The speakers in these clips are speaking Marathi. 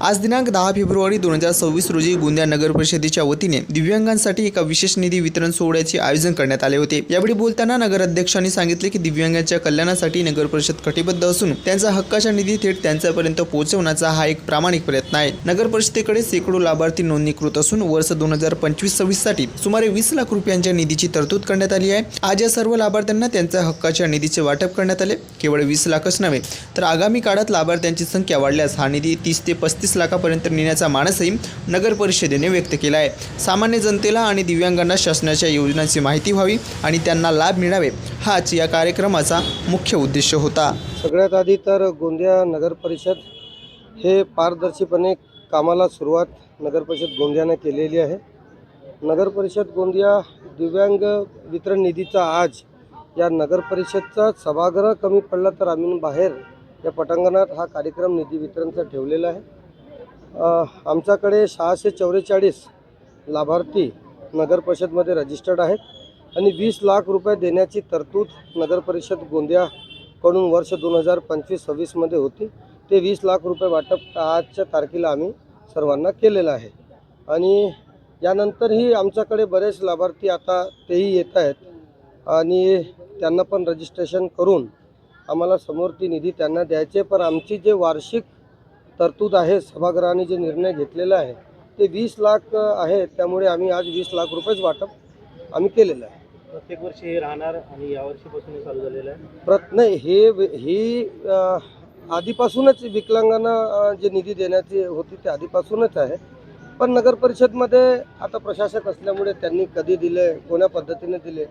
आज दिनांक दहा फेब्रुवारी दोन हजार सव्वीस रोजी गोंदिया नगर परिषदेच्या वतीने दिव्यांगांसाठी एका विशेष निधी वितरण सोहळ्याचे आयोजन करण्यात आले होते. यावेळी बोलताना नगर अध्यक्षांनी सांगितले की दिव्यांगांच्या कल्याणासाठी नगर परिषद कटिबद्ध असून त्यांचा हक्काचा निधी थेट त्यांच्यापर्यंत पोहोचवण्याचा हा एक प्रामाणिक प्रयत्न आहे. नगर परिषदेकडे शेकडो लाभार्थी नोंदणीकृत असून वर्ष दोन हजार पंचवीस सव्वीससाठी सुमारे वीस लाख रुपयांच्या निधीची तरतूद करण्यात आली आहे. आज या सर्व लाभार्थ्यांना त्यांच्या हक्काच्या निधीचे वाटप करण्यात आले. केवळ वीस लाखच नव्हे तर आगामी काळात लाभार्थ्यांची संख्या वाढल्यास हा निधी तीस ते पस्तीस लाखापर्यंत नेण्याचा मानसही नगर परिषदेने व्यक्त केला आहे. सामान्य जनतेला आणि दिव्यांगांना शासनाच्या योजनांची माहिती व्हावी आणि त्यांना लाभ मिळावे हाच या कार्यक्रमाचा मुख्य उद्देश होता. सगळ्यात आधी तर गोंदिया नगर परिषद हे पारदर्शीपणे कामाला सुरुवात नगर परिषद गोंदियाने केलेली आहे. नगर परिषद गोंदिया दिव्यांग वितरण निधीचा आज या नगर परिषदचा सभागृह कमी पडला तर आम्ही बाहेर या पटांगणात हा कार्यक्रम निधी वितरणचा ठेवलेला आहे. आमच्याकडे सहाशे चौवेचाळीस लाभार्थी नगर परिषदमध्ये रजिस्टर्ड आहेत आणि वीस लाख रुपये देण्याची तरतूद नगर परिषद गोंदियाकडून वर्ष दोन हजार पंचवीस सव्वीसमध्ये होती. ते वीस लाख रुपये वाटप आजच्या तारखेला आम्ही सर्वांना केलेलं आहे. आणि यानंतरही आमच्याकडे बरेच लाभार्थी आता तेही येत आहेत आणि त्यांना पण रजिस्ट्रेशन करून आम्हाला समोर ती निधी त्यांना द्यायचे पण आमची जे वार्षिक तरतूद आहे सभागृहाने जे निर्णय घेतलेला आहे ते वीस लाख आहे त्यामुळे आम्ही आज वीस लाख रुपयेच वाटप आम्ही केलेलं आहे. प्रत्येक वर्षी हे राहणार आणि यावर्षीपासून चालू झालेलं आहे? प्रत नाही हे ही आधीपासूनच विकलांगांना जे निधी देण्याची होती ते आधीपासूनच आहे. पण नगर परिषदमध्ये आता प्रशासक असल्यामुळे त्यांनी कधी दिले कोण्या पद्धतीने दिले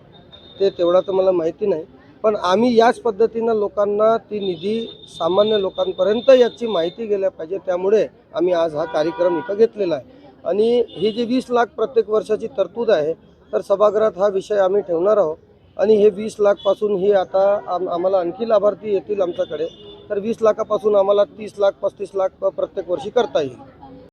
ते तेवढा तर मला माहिती नाही. पण आम्ही याच पद्धतीनं लोकांना ती निधी सामान्य लोकांपर्यंत याची माहिती गेल्या पाहिजे त्यामुळे आम्ही आज हा कार्यक्रम इथं घेतलेला आहे. आणि ही जी वीस लाख प्रत्येक वर्षाची तरतूद आहे तर सभागृहात हा विषय आम्ही ठेवणार आहोत. आणि हे वीस लाखपासून ही आता आम आम्हाला आणखी लाभार्थी येतील आमच्याकडे तर वीस लाखापासून आम्हाला तीस लाख पस्तीस लाख प्रत्येक वर्षी करता येईल.